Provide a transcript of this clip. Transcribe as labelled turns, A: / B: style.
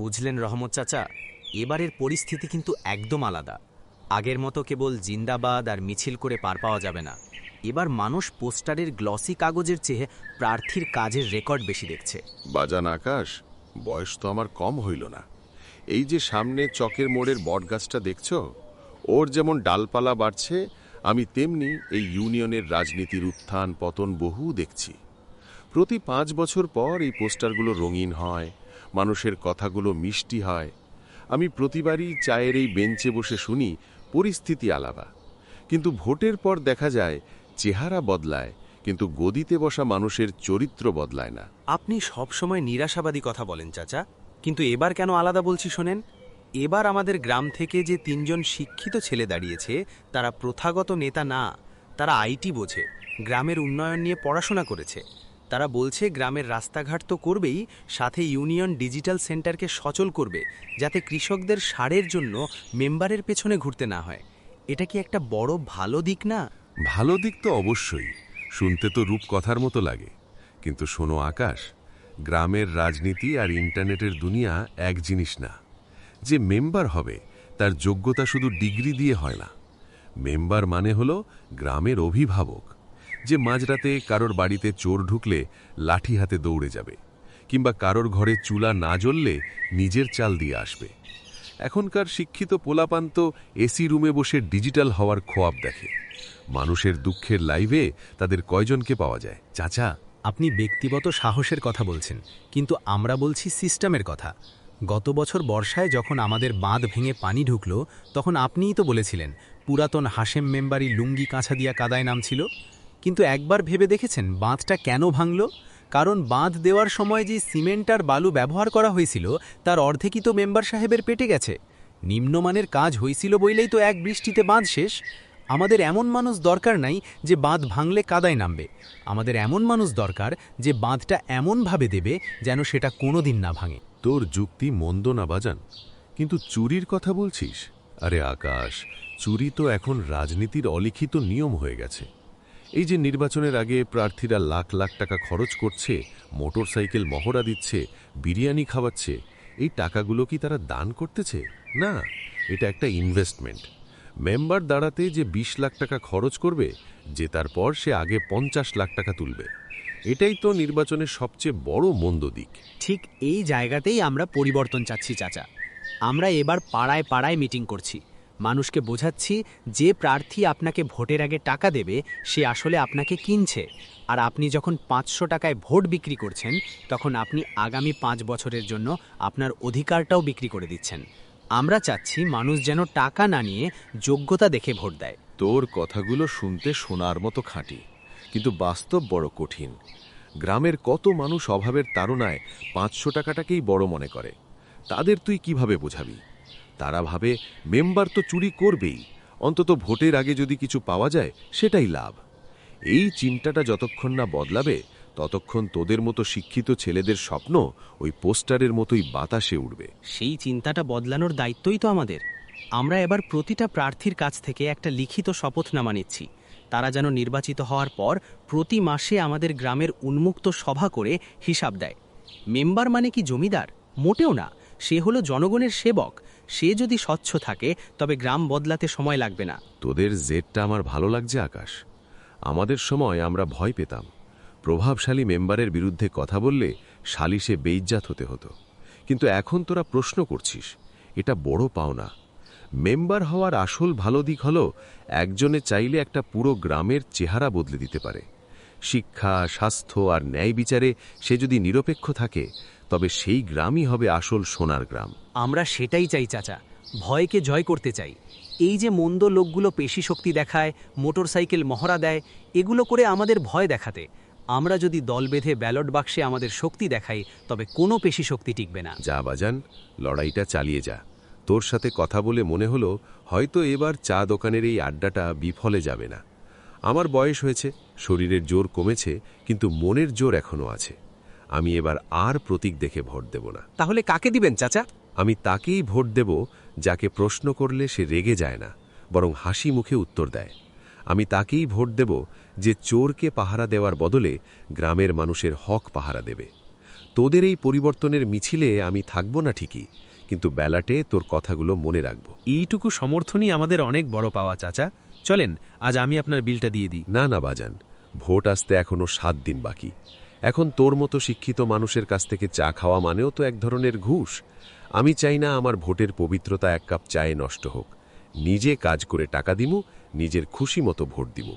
A: বুঝলেন রহমত চাচা, এবারের পরিস্থিতি কিন্তু একদম আলাদা। আগের মতো কেবল জিন্দাবাদ আর মিছিল করে পার পাওয়া যাবে না। এবার মানুষ পোস্টারের গ্লসি কাগজের চেয়ে প্রার্থীর কাজের রেকর্ড বেশি দেখছে।
B: বাজান আকাশ, বয়স তো আমার কম হইল না। এই যে সামনে চকের মোড়ের বটগাছটা দেখছ, ওর যেমন ডালপালা বাড়ছে, আমি তেমনি এই ইউনিয়নের রাজনীতির উত্থান, পতন বহু দেখছি। প্রতি পাঁচ বছর পর এই পোস্টারগুলো রঙিন হয় মানুষের কথাগুলো মিষ্টি হয়। আমি প্রতিবারই চায়ের এই বেঞ্চে বসে শুনি, পরিস্থিতি আলাদা। কিন্তু ভোটের পর দেখা যায়, চেহারা বদলায়, কিন্তু গদিতে বসা মানুষের চরিত্র বদলায় না।
A: আপনি সবসময় নিরাশাবাদী কথা বলেন, চাচা। কিন্তু এবার কেন আলাদা বলছি শোনেন? এবার আমাদের গ্রাম থেকে যে তিনজন শিক্ষিত ছেলে দাঁড়িয়েছে, তারা প্রথাগত নেতা না, তারা আইটি বোঝে, গ্রামের উন্নয়ন নিয়ে পড়াশোনা করেছে। তারা বলছে গ্রামের রাস্তাঘাট তো করবেই, সাথে ইউনিয়ন ডিজিটাল সেন্টারকে সচল করবে, যাতে কৃষকদের সারের জন্য মেম্বারের পেছনে ঘুরতে না হয়। এটা কি একটা বড় ভালো দিক না?
C: ভালো দিক তো অবশ্যই, শুনতে তো রূপকথার মতো লাগে। কিন্তু শোনো আকাশ, গ্রামের রাজনীতি আর ইন্টারনেটের দুনিয়া এক জিনিস না। যে মেম্বার হবে, তার যোগ্যতা শুধু ডিগ্রি দিয়ে হয় না। মেম্বার মানে হলো গ্রামের অভিভাবক। যে মাঝরাতে কারোর বাড়িতে চোর ঢুকলে লাঠি হাতে দৌড়ে যাবে, কিংবা কারোর ঘরে চুলা না জ্বললে নিজের চাল দিয়ে আসবে। এখনকার শিক্ষিত পোলাপান্ত এসি রুমে বসে ডিজিটাল হওয়ার খোয়াব দেখে। মানুষের দুঃখের লাইভে তাদের কয়জনকে পাওয়া যায়?
A: চাচা? আপনি ব্যক্তিগত সাহসের কথা বলছেন, কিন্তু আমরা বলছি সিস্টেমের কথা। গত বছর বর্ষায় যখন আমাদের বাঁধ ভেঙে পানি ঢুকলো, তখন আপনিই তো বলেছিলেন, পুরাতন হাসেম মেম্বারি লুঙ্গি কাঁচা দিয়া কাদায় নামছিল। কিন্তু একবার ভেবে দেখেছেন বাঁধটা কেন ভাঙল? কারণ বাঁধ দেওয়ার সময় যে সিমেন্ট আর বালু ব্যবহার করা হয়েছিল, তার অর্ধেকই তো মেম্বার সাহেবের পেটে গেছে। নিম্নমানের কাজ হয়েছিল বইলেই তো এক বৃষ্টিতে বাঁধ শেষ। আমাদের এমন মানুষ দরকার নাই যে বাঁধ ভাঙলে কাদায় নামবে। আমাদের এমন মানুষ দরকার যে বাঁধটা এমনভাবে দেবে যেন সেটা কোনোদিন না ভাঙে।
C: তোর যুক্তি মন্দ না বাজান, কিন্তু চুরির কথা বলছিস? আরে আকাশ, চুরি তো এখন রাজনীতির অলিখিত নিয়ম হয়ে গেছে। এই যে নির্বাচনের আগে প্রার্থীরা লাখ লাখ টাকা খরচ করছে, মোটরসাইকেল মহড়া দিচ্ছে, বিরিয়ানি খাওয়াচ্ছে, এই টাকাগুলো কি তারা দান করতেছে? না, এটা একটা ইনভেস্টমেন্ট মেম্বার দাঁড়াতে যে ২০ লাখ টাকা খরচ করবে যে তারপর সে আগে পঞ্চাশ লাখ টাকা তুলবে। এটাই তো নির্বাচনের সবচেয়ে বড় মন্দ দিক।
A: ঠিক এই জায়গাতেই আমরা পরিবর্তন চাচ্ছি, চাচা। আমরা এবার পাড়ায় পাড়ায় মিটিং করছি। মানুষকে বোঝাচ্ছি যে প্রার্থী আপনাকে ভোটের আগে টাকা দেবে, সে আসলে আপনাকে কিনছে। আর আপনি যখন পাঁচশো টাকায় ভোট বিক্রি করছেন, তখন আপনি আগামী পাঁচ বছরের জন্য আপনার অধিকারটাও বিক্রি করে দিচ্ছেন। আমরা চাচ্ছি মানুষ যেন টাকা না নিয়ে যোগ্যতা দেখে ভোট দেয়।
B: তোর কথাগুলো শুনতে শোনার মতো খাঁটি, কিন্তু বাস্তব বড় কঠিন। গ্রামের কত মানুষ অভাবের তাড়নায় পাঁচশো টাকাটাকেই বড় মনে করে। তাদের তুই কীভাবে বোঝাবি? তারা ভাবে মেম্বার তো চুরি করবেই। অন্তত ভোটের আগে যদি কিছু পাওয়া যায়, সেটাই লাভ। এই চিন্তাটা যতক্ষণ না বদলাবে, ততক্ষণ তোদের মতো শিক্ষিত ছেলেদের স্বপ্ন ওই পোস্টারের মতোই বাতাসে উঠবে
A: সেই চিন্তাটা বদলানোর দায়িত্বই তো আমাদের। আমরা এবার প্রতিটা প্রার্থীর কাছ থেকে একটা লিখিত শপথনামা নিচ্ছি। তারা যেন নির্বাচিত হওয়ার পর প্রতি মাসে আমাদের গ্রামের উন্মুক্ত সভা করে হিসাব দেয়। মেম্বার মানে কি জমিদার? মোটেও না। সে হলো জনগণের সেবক। সে যদি স্বচ্ছ থাকে, তবে গ্রাম বদলাতে সময় লাগবে না।
B: তোদের জেদটা আমার ভালো লাগছে, আকাশ। আমাদের সময় আমরা ভয় পেতাম। প্রভাবশালী মেম্বারের বিরুদ্ধে কথা বললে সালিশে বেইজ্জাত হতে হতো। কিন্তু এখন তোরা প্রশ্ন করছিস, এটা বড় পাওনা। মেম্বার হওয়ার আসল ভালো দিক হলো, একজনে চাইলে একটা পুরো গ্রামের চেহারা বদলে দিতে পারে। শিক্ষা, স্বাস্থ্য আর ন্যায় বিচারে সে যদি নিরপেক্ষ থাকে তবে সেই গ্রামই হবে আসল সোনার গ্রাম।
A: আমরা সেটাই চাই চাচা। ভয়কে জয় করতে চাই। এই যে মন্দ লোকগুলো পেশি শক্তি দেখায় মোটর সাইকেল মহড়া দেয় এগুলো করে আমাদের ভয় দেখাতে। আমরা যদি দল বেঁধে ব্যালট বাক্সে আমাদের শক্তি দেখাই তবে কোনো পেশি শক্তি টিকবে না।
B: যা বাজান লড়াইটা চালিয়ে যা। তোর সাথে কথা বলে মনে হলো হয়তো এবার চা দোকানের এই আড্ডাটা বিফলে যাবে না। আমার বয়স হয়েছে শরীরের জোর কমেছে কিন্তু মনের জোর এখনও আছে। আমি এবার আর প্রতীক দেখে ভোট দেব না।
A: তাহলে কাকে দিবেন চাচা?
B: আমি তাকেই ভোট দেব যাকে প্রশ্ন করলে সে রেগে যায় না বরং হাসি মুখে উত্তর দেয়। আমি তাকেই ভোট দেব যে চোরকে পাহারা দেওয়ার বদলে গ্রামের মানুষের হক পাহারা দেবে। তোদের এই পরিবর্তনের মিছিলে আমি থাকব না ঠিকই কিন্তু বেলাটে তোর কথাগুলো মনে রাখব।
A: এইটুকু সমর্থনই আমাদের অনেক বড় পাওয়া চাচা। চলেন আজ আমি আপনার বিলটা দিয়ে দিই।
B: না না বাজান ভোট আসতে এখনও সাত দিন বাকি। এখন তোর মতো শিক্ষিত মানুষের কাছ থেকে চা খাওয়া মানেও তো এক ধরনের ঘুষ। আমি চাই না আমার ভোটের পবিত্রতা এক কাপ চায়ে নষ্ট হোক। নিজে কাজ করে টাকা দিমু, নিজের খুশি মতো ভোট দিমু।